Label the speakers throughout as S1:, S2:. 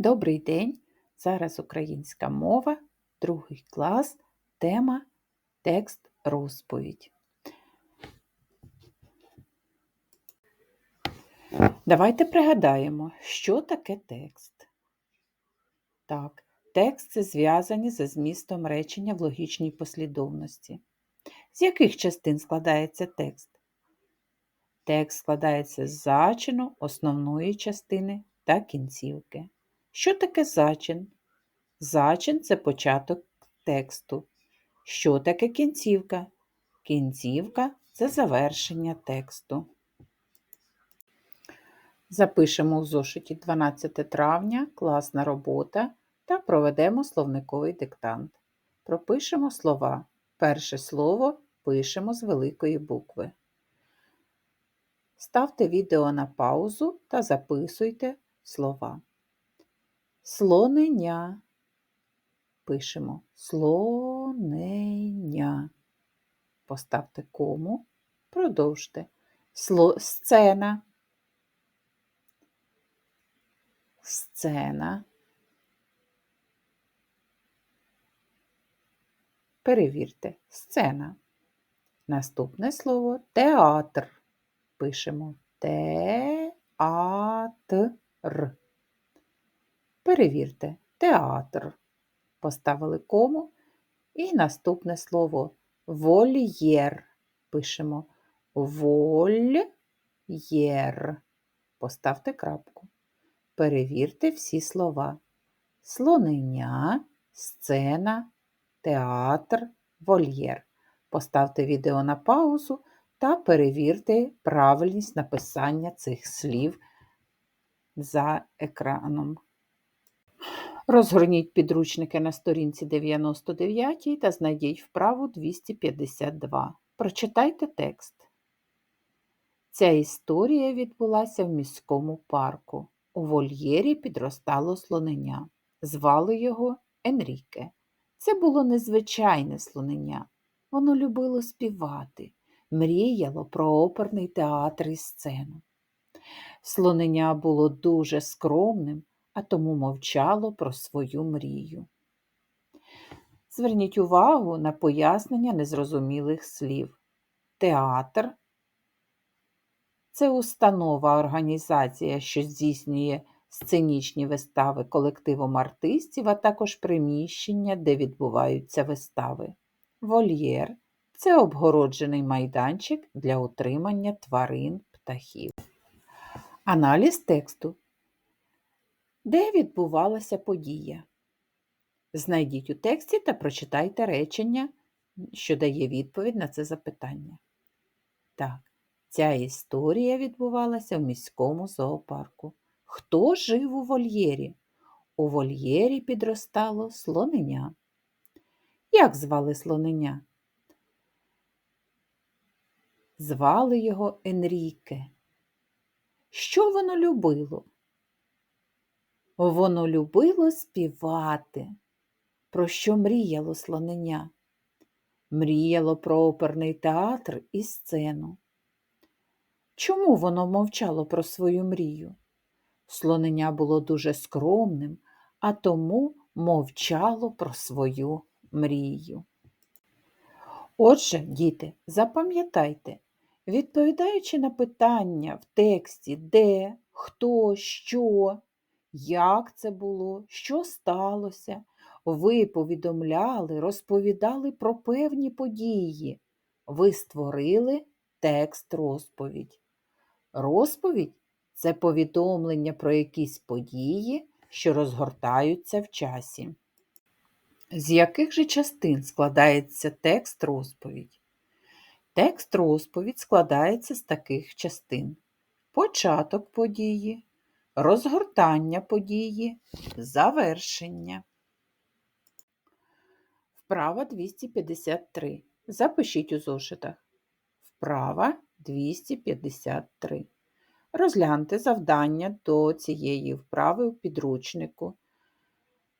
S1: Добрий день! Зараз українська мова, другий клас, тема текст розповідь. Давайте пригадаємо, що таке текст. Так, текст це зв'язані за змістом речення в логічній послідовності. З яких частин складається текст? Текст складається з зачину, основної частини та кінцівки. Що таке зачин? Зачин це початок тексту. Що таке кінцівка? Кінцівка це завершення тексту. Запишемо у зошиті 12 травня класна робота та проведемо словниковий диктант. Пропишемо слова. Перше слово пишемо з великої букви. Ставте відео на паузу та записуйте слова. Слоненя. Пишемо слоненя. Поставте кому, продовжте. Сло... Сцена. Сцена. Перевірте сцена. Наступне слово театр. Пишемо театр. Перевірте, театр. Поставили кому. І наступне слово вольєр. Пишемо вольєр. Поставте крапку. Перевірте всі слова. Слонення, сцена, театр, вольєр. Поставте відео на паузу та перевірте правильність написання цих слів за екраном. Розгорніть підручники на сторінці 99 та знайдіть вправу 252. Прочитайте текст. Ця історія відбулася в міському парку. У вольєрі підростало слонення. Звали його Енріке. Це було незвичайне слонення. Воно любило співати, мріяло про оперний театр і сцену. Слонення було дуже скромним, а тому мовчало про свою мрію. Зверніть увагу на пояснення незрозумілих слів. Театр це установа, організація, що здійснює сценічні вистави колективом артистів, а також приміщення, де відбуваються вистави. Вольєр це обгороджений майданчик для утримання тварин, птахів. Аналіз тексту де відбувалася подія? Знайдіть у тексті та прочитайте речення, що дає відповідь на це запитання. Так, ця історія відбувалася в міському зоопарку. Хто жив у вольєрі? У вольєрі підростало слонення. Як звали слонення? Звали його Енріке. Що воно любило? Воно любило співати. Про що мріяло слонення? Мріяло про оперний театр і сцену. Чому воно мовчало про свою мрію? Слонення було дуже скромним, а тому мовчало про свою мрію. Отже, діти, запам'ятайте, відповідаючи на питання в тексті де, хто, що, як це було, що сталося, ви повідомляли, розповідали про певні події. Ви створили текст розповідь. Розповідь це повідомлення про якісь події, що розгортаються в часі. З яких же частин складається текст розповідь? Текст розповідь складається з таких частин: початок події, розгортання події, завершення. Вправа 253. Запишіть у зошитах. Вправа 253. Розгляньте завдання до цієї вправи у підручнику.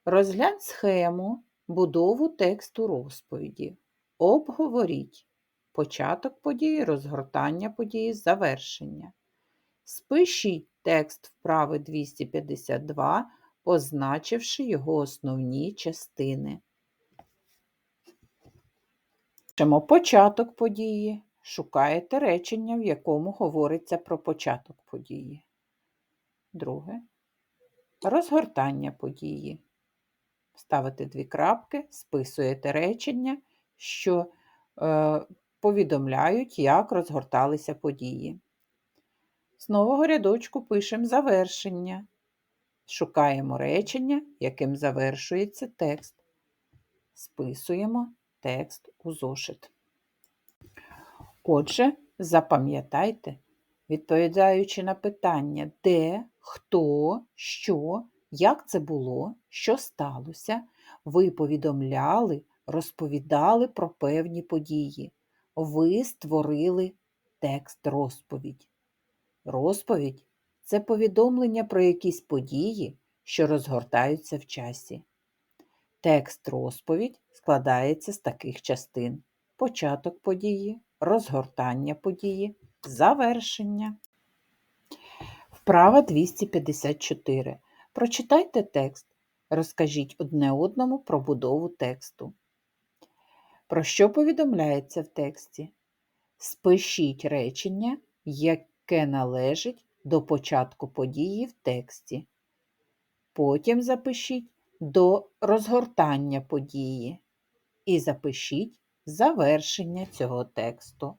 S1: Розглянь схему, будову тексту розповіді. Обговоріть початок події, розгортання події, завершення. Спишіть текст вправи 252, позначивши його основні частини. Пишемо початок події. Шукаєте речення, в якому говориться про початок події. Друге. Розгортання події. Ставите дві крапки, списуєте речення, що е, повідомляють, як розгорталися події. З нового рядочку пишемо завершення. Шукаємо речення, яким завершується текст. Списуємо текст у зошит. Отже, запам'ятайте, відповідаючи на питання, де, хто, що, як це було, що сталося, ви повідомляли, розповідали про певні події. Ви створили текст розповідь. Розповідь це повідомлення про якісь події, що розгортаються в часі. Текст розповідь складається з таких частин: початок події, розгортання події, завершення. Вправа 254. Прочитайте текст. Розкажіть одне одному про будову тексту. Про що повідомляється в тексті? Спишіть речення, яке належить до початку події в тексті. Потім запишіть до розгортання події і запишіть завершення цього тексту.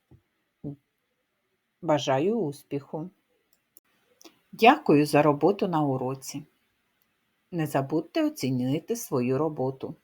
S1: Бажаю успіху! Дякую за роботу на уроці. Не забудьте оцінити свою роботу.